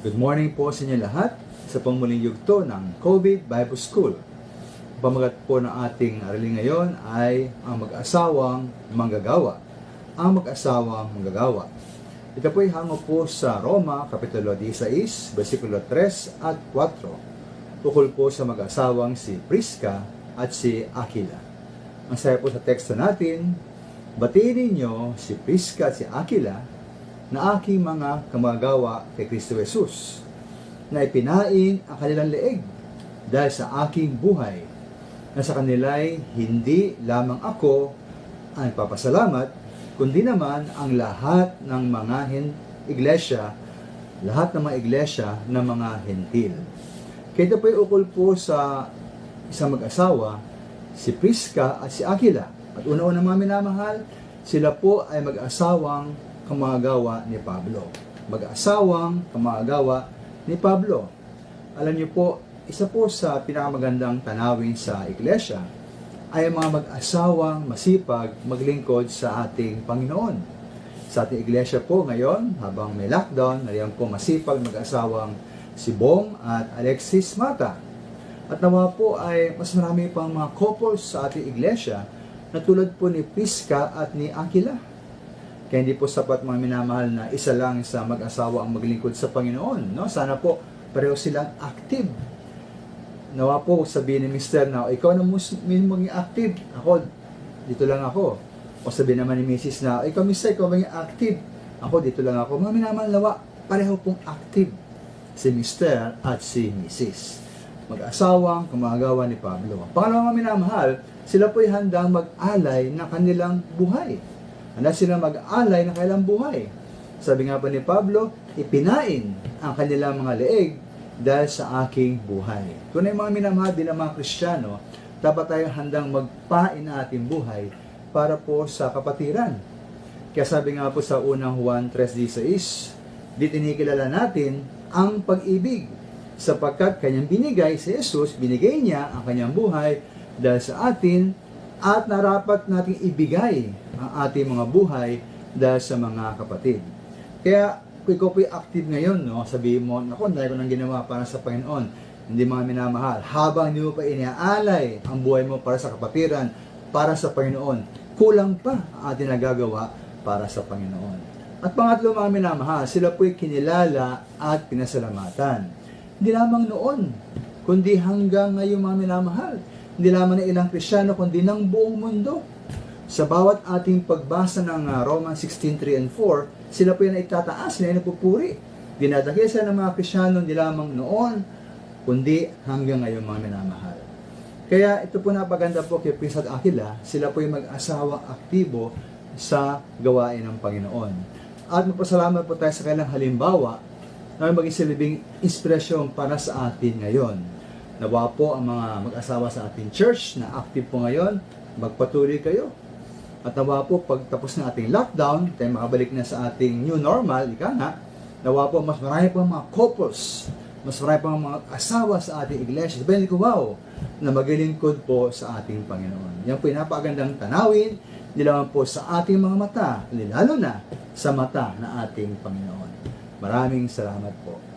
Good morning po sa inyo lahat sa pangmuling yugto ng COVID Bible School. Pamagat po ng ating aralin ngayon ay ang mag-asawang manggagawa. Ang mag-asawang manggagawa. Ito po ay hango po sa Roma, Kapitulo 16, versikulo 3 at 4. Tukol po sa mag-asawang si Prisca at si Aquila. Ang sayo po sa teksto natin, Batiin ninyo si Prisca at si Aquila na aking mga kamagawa kay Kristo Jesus na ipinain ang kanilang leeg dahil sa aking buhay na sa kanila'y hindi lamang ako ang papasalamat kundi naman ang lahat ng mga hin- iglesia lahat ng mga iglesia ng mga hentil. Kaya po ay ukol po sa isang mag-asawa, si Prisca at si Aquila. At una-una mga minamahal, sila po ay mag-asawang kamagawa ni Pablo. Mag-asawang kamagawa ni Pablo. Alam niyo po, isa po sa pinakamagandang tanawin sa iglesia ay ang mga mag-asawang masipag maglingkod sa ating Panginoon. Sa ating iglesia po ngayon, habang may lockdown, nariyan po masipag mag-asawang si Bong at Alexis Mata. At nawa po ay mas marami pang mga couples sa ating iglesia na tulad po ni Pisca at ni Aquila. Kaya hindi po sapat mga minamahal na isa lang sa mag-asawa ang maglingkod sa Panginoon. No? Sana po pareho silang active. Nawa po sabihin ni Mr. na, ikaw na mismo maging active. Ako, dito lang ako. O sabihin naman ni Mrs. na, ikaw Mr. ikaw maging active. Ako, dito lang ako. Mga minamahal nawa, pareho pong active si Mr. at si Mrs. Mag-asawang kumagawa ni Pablo. Pangalawa mga minamahal, sila po'y handang mag-alay ng kanilang buhay. Handa sila mag-alay ng kanilang buhay. Sabi nga pa ni Pablo, ipinain ang kanilang mga leeg dahil sa aking buhay. Kung ay mga minamahal din ng mga Kristiyano, dapat tayo handang magpain ang ating buhay para po sa kapatiran. Kaya sabi nga po sa unang Juan 3.16, di tinikilala natin ang pag-ibig sapagkat kanyang binigay si Jesus, binigay niya ang kanyang buhay dahil sa atin at narapat nating ibigay ang ating mga buhay dahil sa mga kapatid. Kaya kung ikaw po'y active ngayon, no, sabihin mo, naku, ang ko nang ginawa para sa Panginoon. Hindi mga minamahal. Habang hindi mo pa iniaalay ang buhay mo para sa kapatiran, para sa Panginoon, kulang pa ang ating nagagawa para sa Panginoon. At pangatlo mga minamahal, sila po'y kinilala at pinasalamatan. Hindi lamang noon, kundi hanggang ngayon mga minamahal. Hindi lamang ng ilang Krisyano, kundi ng buong mundo. Sa bawat ating pagbasa ng uh, Romans 16.3 and 4, sila po yung itataas, sila yung napupuri. Dinadakil sila ng mga Krisyano, hindi lamang noon, kundi hanggang ngayon mga minamahal. Kaya ito po napaganda po kay Prince at Aquila, sila po yung mag-asawang aktibo sa gawain ng Panginoon. At magpasalamat po tayo sa kanilang halimbawa na maging silbing inspirasyon para sa atin ngayon. Nawa po ang mga mag-asawa sa ating church na active po ngayon, magpatuloy kayo. At nawa po pagtapos ng ating lockdown, tayo makabalik na sa ating new normal, ika nga, nawa po mas marami pa mga couples, mas marami pa mga asawa sa ating iglesia. Sabihin ko, wow, na maglilingkod po sa ating Panginoon. Yan po napakagandang tanawin, hindi lamang po sa ating mga mata, lalo na sa mata na ating Panginoon. Maraming salamat po.